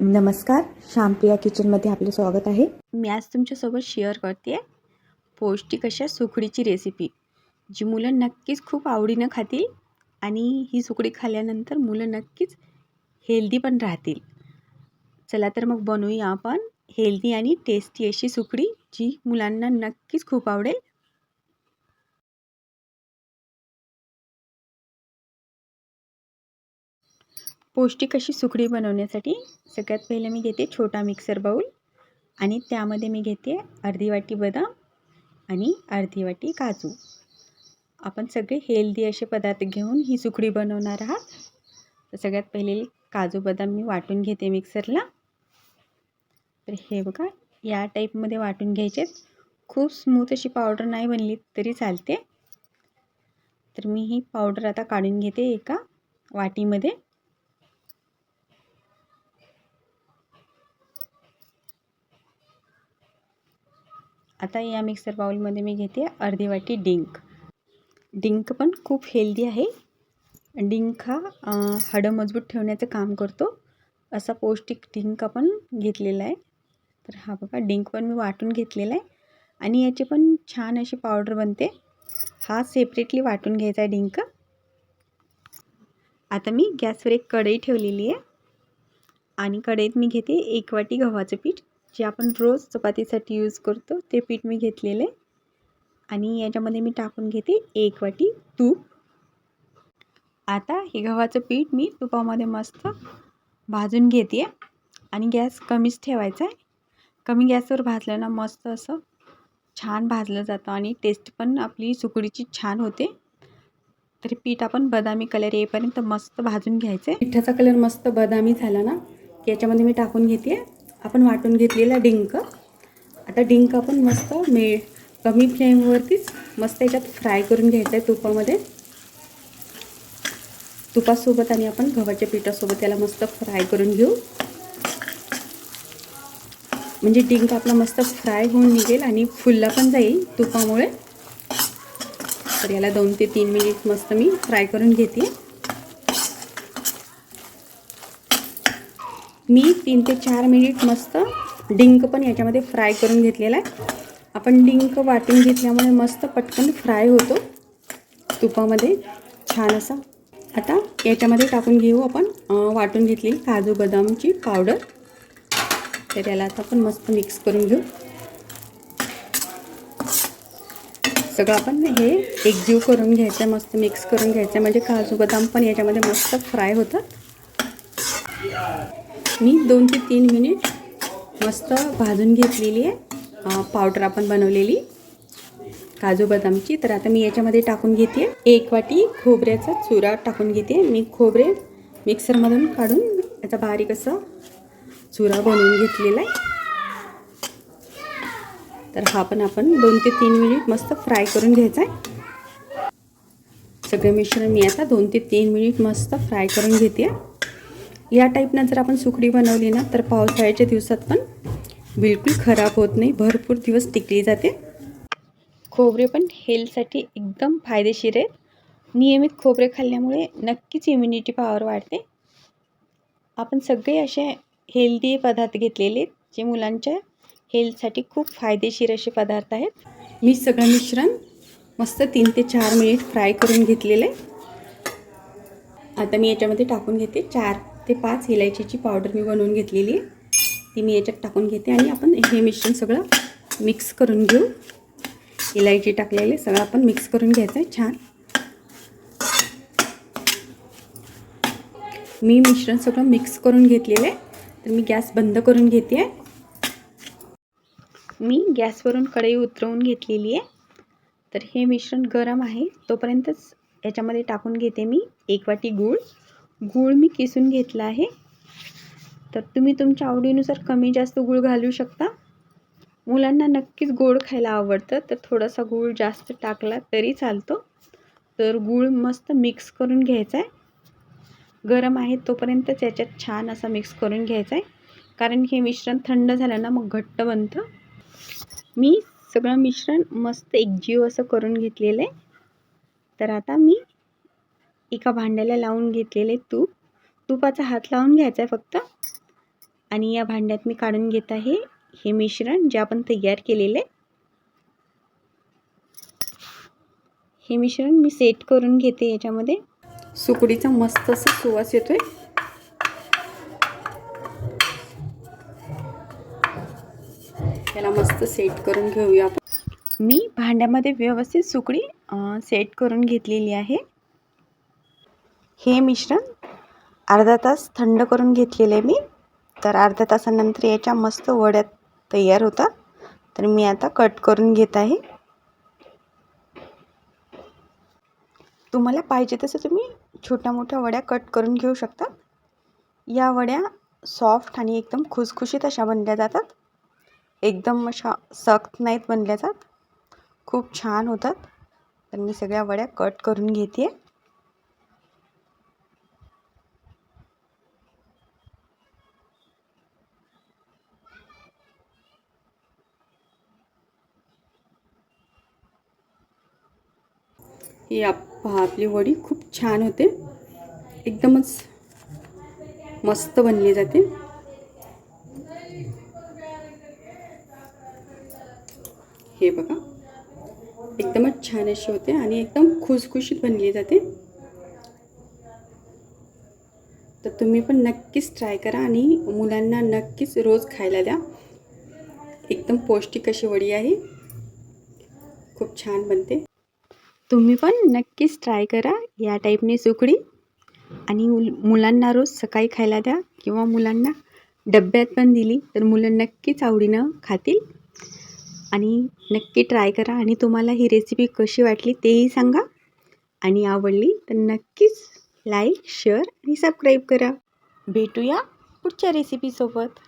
नमस्कार श्यामप्रिया किचनमध्ये आपले स्वागत आहे. मी आज तुमच्यासोबत शेअर करते पौष्टिक अशा सुकडीची रेसिपी जी मुलं नक्कीच खूप आवडीनं खातील आणि ही सुकडी खाल्ल्यानंतर मुलं नक्कीच हेल्दी पण राहतील. चला तर मग बनवूया आपण हेल्दी आणि टेस्टी अशी सुकडी जी मुलांना नक्कीच खूप आवडेल. पौष्टिक अशी सुकडी बनवण्यासाठी सगळ्यात पहिले मी घेते छोटा मिक्सर बाऊल आणि त्यामध्ये मी घेते अर्धी वाटी बदाम आणि अर्धी वाटी काजू. आपण सगळे हेल्दी असे पदार्थ घेऊन ही सुकडी बनवणार आहात. तर सगळ्यात पहिले काजू बदाम मी वाटून घेते मिक्सरला. तर हे बघा या टाईपमध्ये वाटून घ्यायचे खूप स्मूथ अशी पावडर नाही बनली तरी चालते. तर मी ही पावडर आता काढून घेते एका वाटीमध्ये. आता या मिक्सर बाउलमध्ये मी घेते अर्धी वाटी डिंक डिंक पण खूप हेल्दी आहे. डिंक हा हाडं मजबूत ठेवण्याचं काम करतो. असा पौष्टिक डिंक आपण घेतलेला आहे. तर हा बघा डिंक पण मी वाटून घेतलेला आहे. आणि याची पण छान अशी पावडर बनते. हा सेपरेटली वाटून घ्यायचा आहे डिंक आता मी गॅसवर एक कढई ठेवलेली आहे. आणि कढईत मी घेते एक वाटी गव्हाचं पीठ. जे आपण रोज चपातीसाठी यूज करतो ते पीठ मी घेतलेलं आहे. आणि याच्यामध्ये मी टाकून घेते एक वाटी तूप. आता हे गव्हाचं पीठ मी तुपामध्ये मस्त भाजून घेते. आणि गॅस कमीच ठेवायचा आहे. कमी गॅसवर भाजलं ना मस्त असं छान भाजलं जातं आणि टेस्ट पण आपली सुकडीची छान होते. तर पीठ आपण बदामी कलर येईपर्यंत मस्त भाजून घ्यायचं आहे पिठाचा कलर मस्त बदामी झाला ना याच्यामध्ये मी टाकून घेते. आपण वाटून घेतलेला डिंक. आता डिंक आपण मस्त मे कमी फ्लेमवरतीच मस्त याच्यात फ्राय करून घ्यायचं आहे तुपामध्ये. तुपासोबत आणि आपण गव्हाच्या पिठासोबत याला मस्त फ्राय करून घेऊ. म्हणजे डिंक आपला मस्त फ्राय होऊन निघेल आणि फुलला पण जाईल तुपामुळे. तर याला दोन ते तीन मिनिट मस्त मी फ्राय करून घेते. मी तीन ते चार मिनिट मस्त डिंक पण याच्यामध्ये फ्राय करून घेतलेला आहे. आपण डिंक वाटून घेतल्यामुळे मस्त पटकन फ्राय होतो. तुपामध्ये छान असा. आता याच्यामध्ये टाकून घेऊ आपण. वाटून घेतलेली काजू बदामची पावडर. तर याला आता आपण मस्त मिक्स करून घेऊ. सगळं आपण हे एकजीव करून घ्यायचं मस्त मिक्स करून घ्यायचं. म्हणजे काजू बदाम पण याच्यामध्ये मस्त फ्राय होतात. मी दोन ते तीन मिनिट मस्त भाजून घेतलेली आहे. पावडर आपण बनवलेली. काजू बदामची. तर आता मी याच्यामध्ये टाकून घेते. एक वाटी खोबऱ्याचा चुरा टाकून घेते. मी खोबरे मिक्सरमधून काढून याचा बारीक असं चुरा बनवून घेतलेला आहे. तर हा पण आपण दोन ते तीन मिनिट मस्त फ्राय करून घ्यायचा आहे. सगळं मिश्रण मी आता दोन ते तीन मिनिट मस्त फ्राय करून घेते. या टाईपनं जर आपण सुकडी बनवली ना तर पावसाळ्याच्या दिवसात पण बिलकुल खराब होत नाही. भरपूर दिवस टिकली जाते. खोबरे पण हेल्थसाठी एकदम फायदेशीर आहेत. नियमित खोबरे खाल्ल्यामुळे नक्कीच इम्युनिटी पॉवर वाढते. आपण सगळे असे हेल्दी पदार्थ घेतलेले आहेत जे मुलांच्या हेल्थसाठी खूप फायदेशीर असे पदार्थ आहेत. मी सगळं मिश्रण मस्त तीन ते चार मिनिट फ्राय करून घेतलेलं आहे. आता मी याच्यामध्ये टाकून घेते चार ते पाच इलायचीची पावडर मी बनवून घेतलेली आहे. ती मी याच्यात टाकून घेते आणि आपण हे मिश्रण सगळं मिक्स करून घेऊ. इलायची टाकलेले सगळं आपण मिक्स करून घ्यायचं आहे छान. मी मिश्रण सगळं मिक्स करून घेतलेलं आहे तर मी गॅस बंद करून घेते आहे. मी गॅसवरून कढई उतरवून घेतलेली आहे. तर हे मिश्रण गरम आहे तोपर्यंतच याच्यामध्ये टाकून घेते मी एक वाटी गूळ. गूळ मी किसून घेतला आहे. तर तुम्ही तुमच्या आवडीनुसार कमी जास्त गूळ घालू शकता. मुलांना नक्कीच गोड खायला आवडतं तर थोडासा गूळ जास्त टाकला तरी चालतो. तर गूळ मस्त मिक्स करून घ्यायचा आहे गरम आहे तोपर्यंतच याच्यात छान असा मिक्स करून घ्यायचा आहे कारण हे मिश्रण थंड झालं ना मग घट्ट बनतं. मी सगळं मिश्रण मस्त एकजीव असं करून घेतलेलं आहे तर आता मी एका भांड्याला लावून घेतलेले तूप. तुपाचा हात लावून घ्यायचा आहे फक्त. आणि या भांड्यात मी काढून घेत आहे हे मिश्रण जे आपण तयार केलेले. हे मिश्रण मी सेट करून घेते याच्यामध्ये. सुकडीचा मस्त असा सुवास येतोय. याला मस्त सेट करून घेऊया आपण. मी भांड्यामध्ये व्यवस्थित सुकडी सेट करून घेतलेली आहे. हे मिश्रण अर्धा तास थंड करून घेतलेलं आहे मी. तर अर्ध्या तासानंतर याच्या मस्त वड्या तयार होतात तर मी आता कट करून घेत आहे. तुम्हाला पाहिजे तसं तुम्ही छोट्या मोठ्या वड्या कट करून घेऊ शकता. या वड्या सॉफ्ट आणि एकदम खुसखुशीत अशा बनल्या जातात. एकदम अशा सख्त नाहीत बनल्या जात. खूप छान होतात. तर मी सगळ्या वड्या कट करून घेते ही आप पहा आपली वडी खूप छान होते. एकदमच मस्त बनली जाते. हे बघा. एकदमच छान अशी होते आणि एकदम खुसखुशीत बनली जाते. तर तुम्ही पण नक्कीच ट्राय करा आणि मुलांना नक्कीच रोज खायला द्या. एकदम पौष्टिक अशी वडी आहे. खूप छान बनते. तुम्ही पण नक्कीच ट्राय करा या टाईपने सुकडी आणि मुल मुलांना रोज सकाळी खायला द्या किंवा मुलांना डब्यात पण दिली तर मुलं नक्कीच आवडीनं खातील. आणि नक्की ट्राय करा. आणि तुम्हाला ही रेसिपी कशी वाटली तेही सांगा. आणि आवडली तर नक्कीच लाईक शेअर आणि सबस्क्राईब करा. भेटूया पुढच्या रेसिपीसोबत